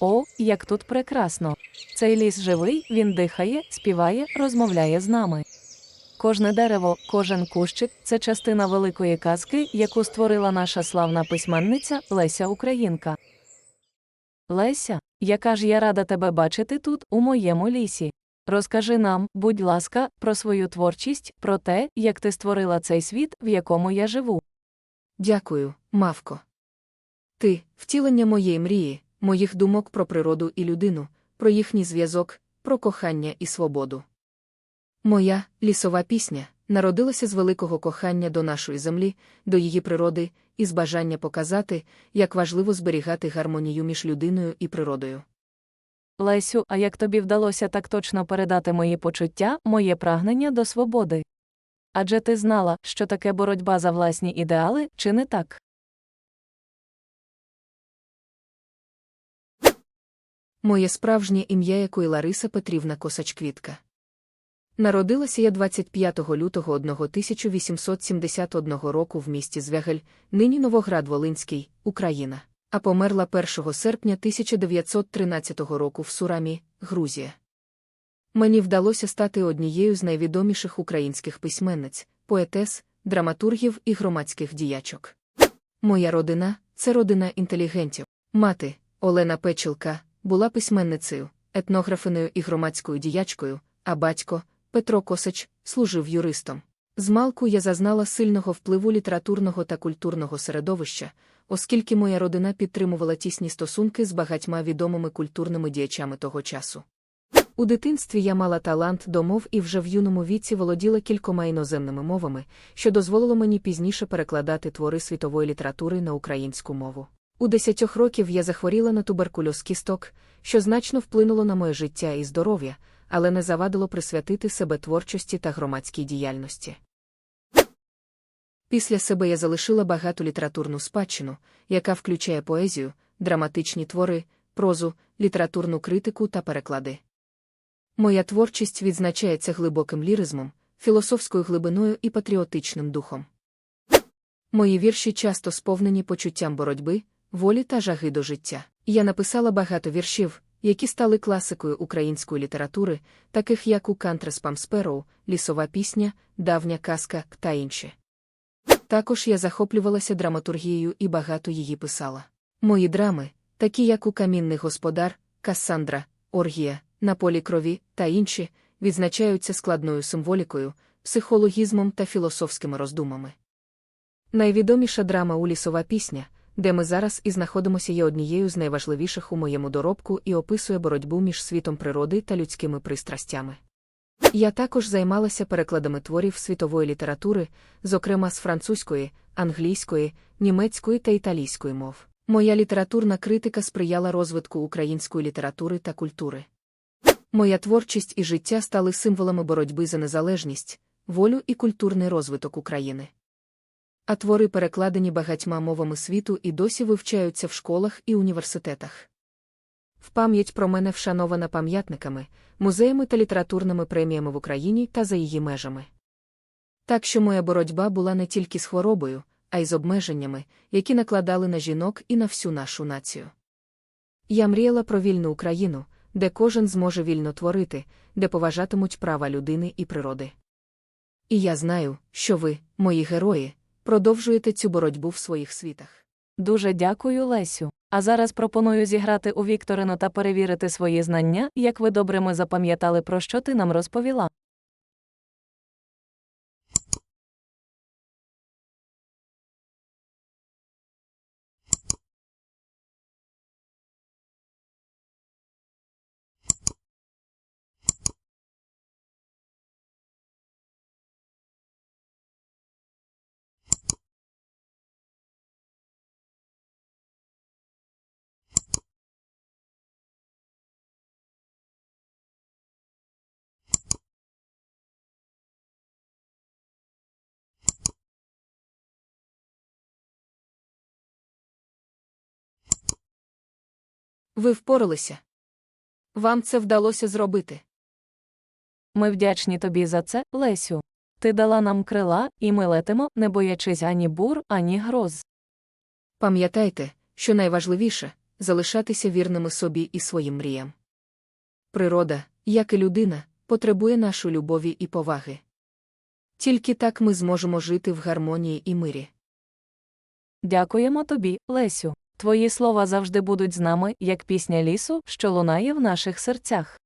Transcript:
О, як тут прекрасно! Цей ліс живий, він дихає, співає, розмовляє з нами. Кожне дерево, кожен кущик це частина великої казки, яку створила наша славна письменниця Леся Українка. Леся, яка ж я рада тебе бачити тут, у моєму лісі. Розкажи нам, будь ласка, про свою творчість, про те, як ти створила цей світ, в якому я живу. Дякую, мавко. Ти втілення моєї мрії, моїх думок про природу і людину, про їхній зв'язок, про кохання і свободу. Моя лісова пісня народилася з великого кохання до нашої землі, до її природи, і з бажання показати, як важливо зберігати гармонію між людиною і природою. Лесю, а як тобі вдалося так точно передати мої почуття, моє прагнення до свободи? Адже ти знала, що таке боротьба за власні ідеали, чи не так? Моє справжнє ім'я якої Лариса Петрівна Косач-Квітка. Народилася я 25 лютого 1871 року в місті Звягель, нині Новоград-Волинський, Україна, а померла 1 серпня 1913 року в Сурамі, Грузія. Мені вдалося стати однією з найвідоміших українських письменниць, поетес, драматургів і громадських діячок. Моя родина це родина інтелігентів. Мати, Олена Печілка, була письменницею, етнографиною і громадською діячкою, а батько, Петро Косач, служив юристом. Змалку я зазнала сильного впливу літературного та культурного середовища, оскільки моя родина підтримувала тісні стосунки з багатьма відомими культурними діячами того часу. У дитинстві я мала талант до мов і вже в юному віці володіла кількома іноземними мовами, що дозволило мені пізніше перекладати твори світової літератури на українську мову. У десятьох років я захворіла на туберкульоз кісток, що значно вплинуло на моє життя і здоров'я, але не завадило присвятити себе творчості та громадській діяльності. Після себе я залишила багату літературну спадщину, яка включає поезію, драматичні твори, прозу, літературну критику та переклади. Моя творчість відзначається глибоким ліризмом, філософською глибиною і патріотичним духом. Мої вірші часто сповнені почуттям боротьби, волі та жаги до життя. Я написала багато віршів, які стали класикою української літератури, таких як у Кантрес Памспероу, Лісова пісня, Давня казка та інші. Також я захоплювалася драматургією і багато її писала. Мої драми, такі як у Камінний господар, Кассандра, Оргія, На полі крові та інші, відзначаються складною символікою, психологізмом та філософськими роздумами. Найвідоміша драма у лісова пісня, де ми зараз і знаходимося, є однією з найважливіших у моєму доробку і описує боротьбу між світом природи та людськими пристрастями. Я також займалася перекладами творів світової літератури, зокрема з французької, англійської, німецької та італійської мов. Моя літературна критика сприяла розвитку української літератури та культури. Моя творчість і життя стали символами боротьби за незалежність, волю і культурний розвиток України. А твори перекладені багатьма мовами світу і досі вивчаються в школах і університетах. В пам'ять про мене вшанована пам'ятниками, музеями та літературними преміями в Україні та за її межами. Так що моя боротьба була не тільки з хворобою, а й з обмеженнями, які накладали на жінок і на всю нашу націю. Я мріяла про вільну Україну, де кожен зможе вільно творити, де поважатимуть права людини і природи. І я знаю, що ви, мої герої, продовжуєте цю боротьбу в своїх світах. Дуже дякую, Лесю. А зараз пропоную зіграти у Вікторину та перевірити свої знання, як ви добре ми запам'ятали, про що ти нам розповіла. Ви впоралися. Вам це вдалося зробити. Ми вдячні тобі за це, Лесю. Ти дала нам крила, і ми летимо, не боячись ані бур, ані гроз. Пам'ятайте, що найважливіше залишатися вірними собі і своїм мріям. Природа, як і людина, потребує нашої любові і поваги. Тільки так ми зможемо жити в гармонії і мирі. Дякуємо тобі, Лесю. Твої слова завжди будуть з нами, як пісня лісу, що лунає в наших серцях.